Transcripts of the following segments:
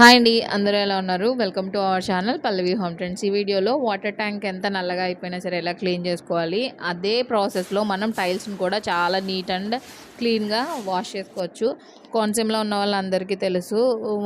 Hi అండి అందరూ ఎలా ఉన్నారు? Welcome to our channel Pallavi home trends ఈ వీడియోలో వాటర్ ట్యాంక్ ఎంత నల్లగా అయిపోయినా సరే ఎలా క్లీన్ చేసుకోవాలి అదే ప్రాసెస్లో మనం టైల్స్ని కూడా చాలా నీట్ అండ్ క్లీన్గా వాష్ చేసుకోవచ్చు. కోనసీమలో ఉన్న వాళ్ళందరికీ తెలుసు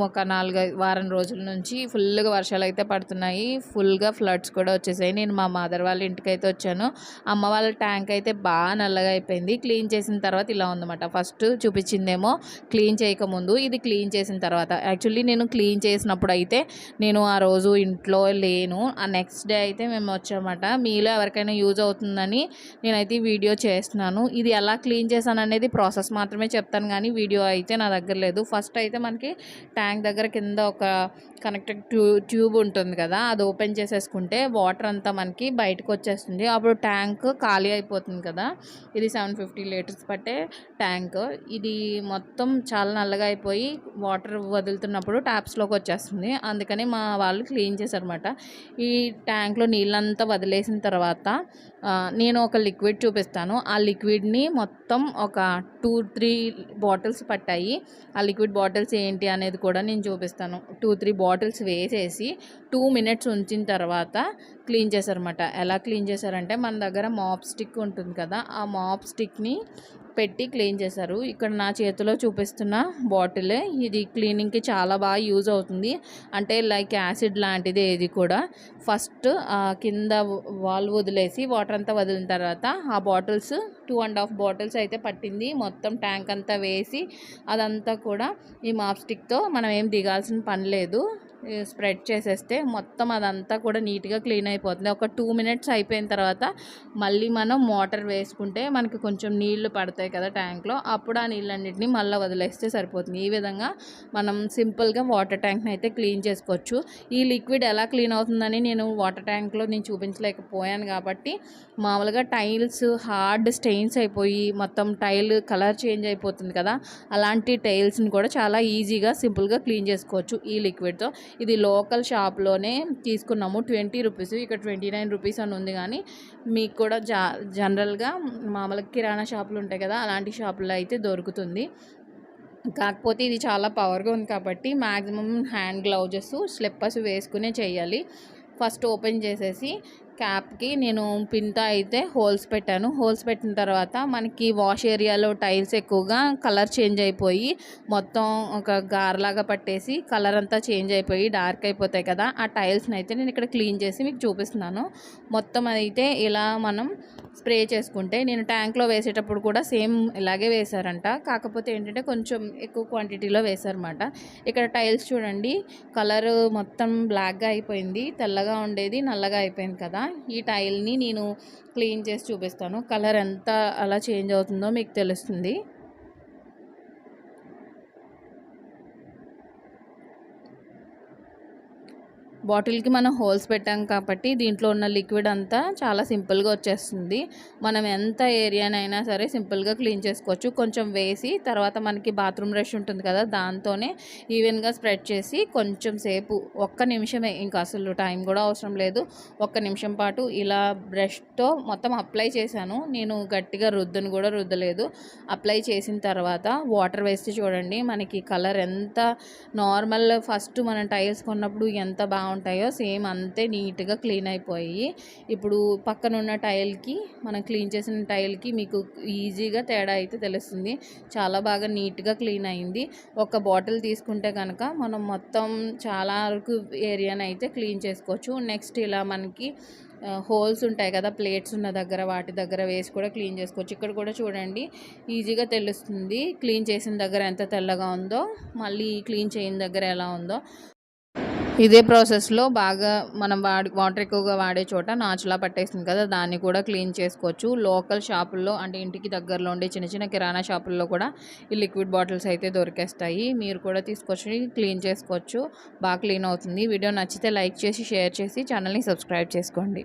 ఒక నాలుగు వారం రోజుల నుంచి ఫుల్గా వర్షాలు అయితే పడుతున్నాయి. ఫుల్గా ఫ్లడ్స్ కూడా వచ్చేసాయి. నేను మా మదర్ వాళ్ళ ఇంటికి అయితే వచ్చాను. అమ్మ వాళ్ళ ట్యాంక్ అయితే బాగా నల్లగా అయిపోయింది. క్లీన్ చేసిన తర్వాత ఇలా ఉందన్నమాట. ఫస్ట్ చూపించిందేమో క్లీన్ చేయకముందు ఇది క్లీన్ చేసిన తర్వాత. యాక్చువల్లీ నేను క్లీన్ చేసినప్పుడు అయితే నేను ఆ రోజు ఇంట్లో లేను. ఆ నెక్స్ట్ డే అయితే మేము వచ్చామన్నమాట. మీలో ఎవరికైనా యూజ్ అవుతుందని నేనైతే వీడియో చేస్తున్నాను. ఇది ఎలా క్లీన్ చేశాను అనేది ప్రాసెస్ మాత్రమే చెప్తాను కానీ వీడియో అయితే నా దగ్గర లేదు. ఫస్ట్ అయితే మనకి ట్యాంక్ దగ్గర కింద ఒక కనెక్టెడ్ ట్యూ ట్యూబ్ ఉంటుంది కదా అది ఓపెన్ చేసేసుకుంటే వాటర్ అంతా మనకి బయటకు వచ్చేస్తుంది. అప్పుడు ట్యాంక్ ఖాళీ అయిపోతుంది కదా ఇది సెవెన్ ఫిఫ్టీ లీటర్స్ పట్టే ట్యాంక్. ఇది మొత్తం చాలా నల్లగా అయిపోయి వాటర్ వదులుతున్నప్పుడు ట్యాప్స్లోకి వచ్చేస్తుంది. అందుకని మా వాళ్ళు క్లీన్ చేశారనమాట ఈ ట్యాంక్లో నీళ్ళంతా వదిలేసిన తర్వాత నేను ఒక లిక్విడ్ చూపిస్తాను. ఆ లిక్విడ్ని మొత్తం ఒక టూ త్రీ బాటిల్స్ పట్టాయి. ఆ లిక్విడ్ బాటిల్స్ ఏంటి అనేది కూడా నేను చూపిస్తాను. టూ త్రీ బాటిల్స్ వేసేసి టూ మినిట్స్ ఉంచిన తర్వాత క్లీన్ చేశారనమాట ఎలా క్లీన్ చేశారంటే మన దగ్గర మాప్ స్టిక్ ఉంటుంది కదా ఆ మాప్ స్టిక్ని పెట్టి క్లీన్ చేశారు. ఇక్కడ నా చేతిలో చూపిస్తున్న బాటిలే. ఇది క్లీనింగ్కి చాలా బాగా యూజ్ అవుతుంది. అంటే లైక్ యాసిడ్ లాంటిది ఇది కూడా. ఫస్ట్ కింద వాల్ వదిలేసి వాటర్ అంతా వదిలిన తర్వాత ఆ bottles two and half bottles అయితే పట్టింది. మొత్తం ట్యాంక్ అంతా వేసి అదంతా కూడా ఈ మాప్ స్టిక్తో మనం ఏం దిగాల్సిన పని లేదు. స్ప్రెడ్ చేసేస్తే మొత్తం అదంతా కూడా నీట్గా క్లీన్ అయిపోతుంది. ఒక టూ మినిట్స్ అయిపోయిన తర్వాత మళ్ళీ మనం మోటార్ వేసుకుంటే మనకి కొంచెం నీళ్ళు పడతాయి కదా ట్యాంక్లో అప్పుడు ఆ నీళ్ళన్నింటినీ మళ్ళీ వదిలేస్తే సరిపోతుంది. ఈ విధంగా మనం సింపుల్గా వాటర్ ట్యాంక్ని అయితే క్లీన్ చేసుకోవచ్చు. ఈ లిక్విడ్ ఎలా క్లీన్ అవుతుందని నేను వాటర్ ట్యాంక్లో నేను చూపించలేకపోయాను కాబట్టి మామూలుగా టైల్స్ హార్డ్ స్టెయిన్స్ అయిపోయి మొత్తం టైల్ కలర్ చేంజ్ అయిపోతుంది కదా అలాంటి టైల్స్ని కూడా చాలా ఈజీగా సింపుల్గా క్లీన్ చేసుకోవచ్చు ఈ లిక్విడ్తో. ఇది లోకల్ షాప్లోనే తీసుకున్నాము. ట్వంటీ రూపీస్ ఇక్కడ ట్వంటీ నైన్ రూపీస్ అని ఉంది కానీ మీకు కూడా జా జనరల్గా మామూలుగా కిరాణా షాపులు ఉంటాయి కదా అలాంటి షాపులో అయితే దొరుకుతుంది. కాకపోతే ఇది చాలా పవర్గా ఉంది కాబట్టి మ్యాక్సిమం హ్యాండ్ గ్లౌజెస్ స్లిప్పర్స్ వేసుకునే చేయాలి. ఫస్ట్ ఓపెన్ చేసేసి క్యాప్కి నేను పిన్తో అయితే హోల్స్ పెట్టాను. హోల్స్ పెట్టిన తర్వాత మనకి వాష్ ఏరియాలో టైల్స్ ఎక్కువగా కలర్ చేంజ్ అయిపోయి మొత్తం ఒక గార్లాగా పట్టేసి కలర్ అంతా చేంజ్ అయిపోయి డార్క్ అయిపోతాయి కదా ఆ టైల్స్ని అయితే నేను ఇక్కడ క్లీన్ చేసి మీకు చూపిస్తున్నాను. మొత్తం అయితే ఇలా మనం స్ప్రే చేసుకుంటే నేను ట్యాంక్లో వేసేటప్పుడు కూడా సేమ్ ఇలాగే వేశారంట. కాకపోతే ఏంటంటే కొంచెం ఎక్కువ క్వాంటిటీలో వేశారన్నమాట. ఇక్కడ టైల్స్ చూడండి కలర్ మొత్తం బ్లాక్గా అయిపోయింది తెల్లగా ఉండేది నల్లగా అయిపోయింది కదా. ఈ టైల్ని నేను క్లీన్ చేసి చూపిస్తాను. కలర్ ఎంత అలా చేంజ్ అవుతుందో మీకు తెలుస్తుంది. బాటిల్కి మనం హోల్స్ పెట్టాం కాబట్టి దీంట్లో ఉన్న లిక్విడ్ అంతా చాలా సింపుల్గా వచ్చేస్తుంది. మనం ఎంత ఏరియానైనా సరే సింపుల్గా క్లీన్ చేసుకోవచ్చు. కొంచెం వేసి తర్వాత మనకి బాత్రూమ్ బ్రష్ ఉంటుంది కదా దాంతోనే ఈవెన్గా స్ప్రెడ్ చేసి కొంచెం సేపు ఒక్క నిమిషమే ఇంకా అసలు టైం కూడా అవసరం లేదు. ఒక్క నిమిషం పాటు ఇలా బ్రష్తో మొత్తం అప్లై చేశాను. నేను గట్టిగా రుద్దును కూడా రుద్దలేదు. అప్లై చేసిన తర్వాత వాటర్ వేస్తే చూడండి. మనకి కలర్ ఎంత నార్మల్ ఫస్ట్ మనం టైల్స్ కొన్నప్పుడు ఎంత బాగుంటుంది ఉంటాయో సేమ్ అంతే నీట్గా క్లీన్ అయిపోయి. ఇప్పుడు పక్కన ఉన్న టైల్కి మనం క్లీన్ చేసిన టైల్కి మీకు ఈజీగా తేడా అయితే తెలుస్తుంది. చాలా బాగా నీట్గా క్లీన్ అయింది. ఒక బాటిల్ తీసుకుంటే కనుక మనం మొత్తం చాలా వరకు ఏరియాని అయితే క్లీన్ చేసుకోవచ్చు. నెక్స్ట్ ఇలా మనకి హోల్స్ ఉంటాయి కదా ప్లేట్స్ ఉన్న దగ్గర వాటి దగ్గర వేసి కూడా క్లీన్ చేసుకోవచ్చు. ఇక్కడ కూడా చూడండి ఈజీగా తెలుస్తుంది. క్లీన్ చేసిన దగ్గర ఎంత తెల్లగా ఉందో మళ్ళీ క్లీన్ చేయని దగ్గర ఎలా ఉందో. ఇదే ప్రాసెస్లో బాగా మనం వాడి వాటర్ ఎక్కువగా వాడే చోట నాచులా పట్టేసింది కదా దాన్ని కూడా క్లీన్ చేసుకోవచ్చు. లోకల్ షాపుల్లో అంటే ఇంటికి దగ్గరలో ఉండే చిన్న చిన్న కిరాణా షాపుల్లో కూడా ఈ లిక్విడ్ బాటిల్స్ అయితే దొరికేస్తాయి. మీరు కూడా తీసుకొచ్చి క్లీన్ చేసుకోవచ్చు. బాగా క్లీన్ అవుతుంది. వీడియో నచ్చితే లైక్ చేసి షేర్ చేసి ఛానల్ని సబ్స్క్రైబ్ చేసుకోండి.